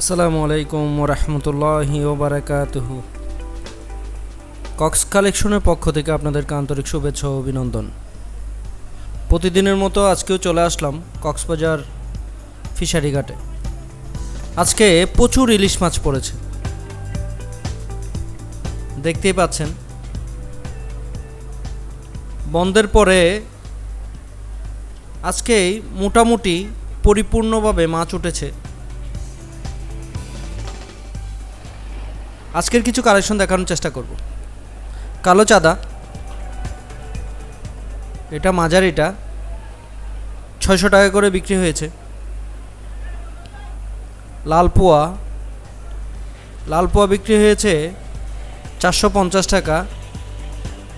আসসালামু আলাইকুম রহমতুল্লাহি ওবরাকাতুহু। কক্স কালেকশনের পক্ষ থেকে আপনাদেরকে আন্তরিক শুভেচ্ছা ও অভিনন্দন। প্রতিদিনের মতো আজকেও চলে আসলাম কক্সবাজার ফিশারি ঘাটে। আজকে প্রচুর ইলিশ মাছ পড়েছে। দেখতেই পাচ্ছেন। বন্ধের পরে আজকেই মোটামুটি পরিপূর্ণভাবে মাছ উঠেছে। আজকের কিছু কালেকশন দেখানোর চেষ্টা করব। কালো চাঁদা, এটা মাঝারিটা, ছয়শো টাকা করে বিক্রি হয়েছে। লাল পোয়া লাল পোয়া বিক্রি হয়েছে চারশো পঞ্চাশ টাকা,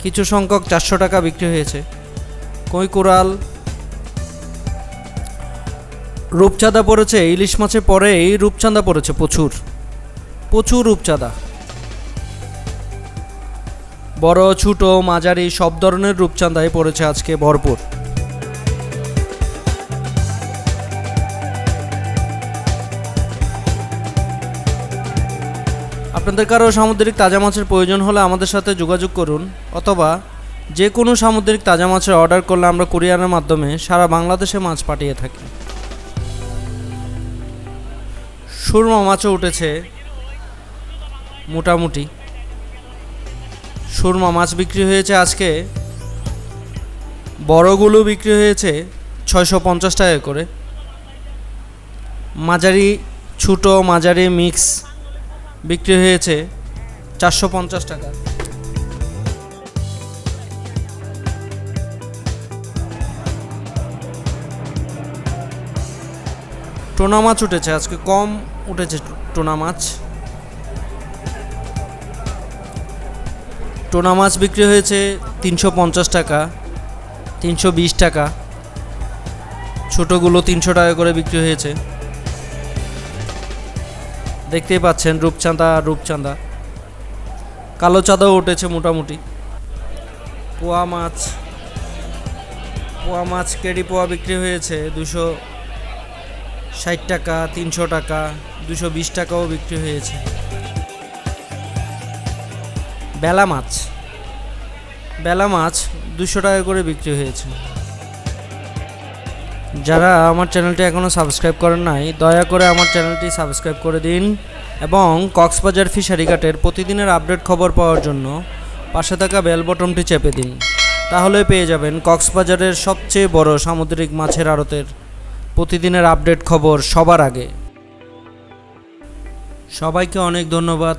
কিছু সংখ্যক চারশো টাকা বিক্রি হয়েছে। কই কোরাল, রূপচাঁদা পড়েছে, ইলিশ মাছের পরে এই রূপচাঁদা পড়েছে প্রচুর। প্রচুর রূপচাঁদা। বড়, ছোট, মাঝারি, সব ধরনের রূপচাঁদাই পড়েছে আজকে ভরপুর। আপনাদের কারও সামুদ্রিক তাজা মাছের প্রয়োজন হলে আমাদের সাথে যোগাযোগ করুন, অথবা যে কোনো সামুদ্রিক তাজা মাছের অর্ডার করলে আমরা কুরিয়ারের মাধ্যমে সারা বাংলাদেশে মাছ পাঠিয়ে থাকি। সুরমা মাছও উঠেছে। মোটামুটি। সুরমা মাছ বিক্রি হয়েছে আজকে। বড়গুলো বিক্রি হয়েছে ছয়শো পঞ্চাশ টাকা করে। মাঝারি ছোটো, মাঝারি মিক্স বিক্রি হয়েছে চারশো পঞ্চাশ টাকা। টোনা মাছ উঠেছে, আজকে কম উঠেছে টোনা মাছ। টোনা মাছ বিক্রি হয়েছে তিনশো পঞ্চাশ টাকা, তিনশো বিশ টাকা। ছোটোগুলো তিনশো টাকা করে বিক্রি হয়েছে। দেখতেই পাচ্ছেন রূপচাঁদা রূপচাঁদা। কালো চাঁদাও উঠেছে মোটামুটি। পোয়া মাছ পোয়া মাছ কেডি পোয়া বিক্রি হয়েছে দুশো ষাট টাকা, তিনশো টাকা, দুশো বিশ টাকাও বিক্রি হয়েছে। বেলা মাছ। বেলা মাছ দুশো টাকা করে বিক্রি হয়েছে। যারা আমার চ্যানেলটি এখনও সাবস্ক্রাইব করেন নাই, দয়া করে আমার চ্যানেলটি সাবস্ক্রাইব করে দিন এবং কক্সবাজার ফিশারি ঘাটের প্রতিদিনের আপডেট খবর পাওয়ার জন্য পাশে থাকা বেল বটনটি চেপে দিন। তাহলে পেয়ে যাবেন কক্সবাজারের সবচেয়ে বড় সামুদ্রিক মাছের আড়তের প্রতিদিনের আপডেট খবর সবার আগে। সবাইকে অনেক ধন্যবাদ।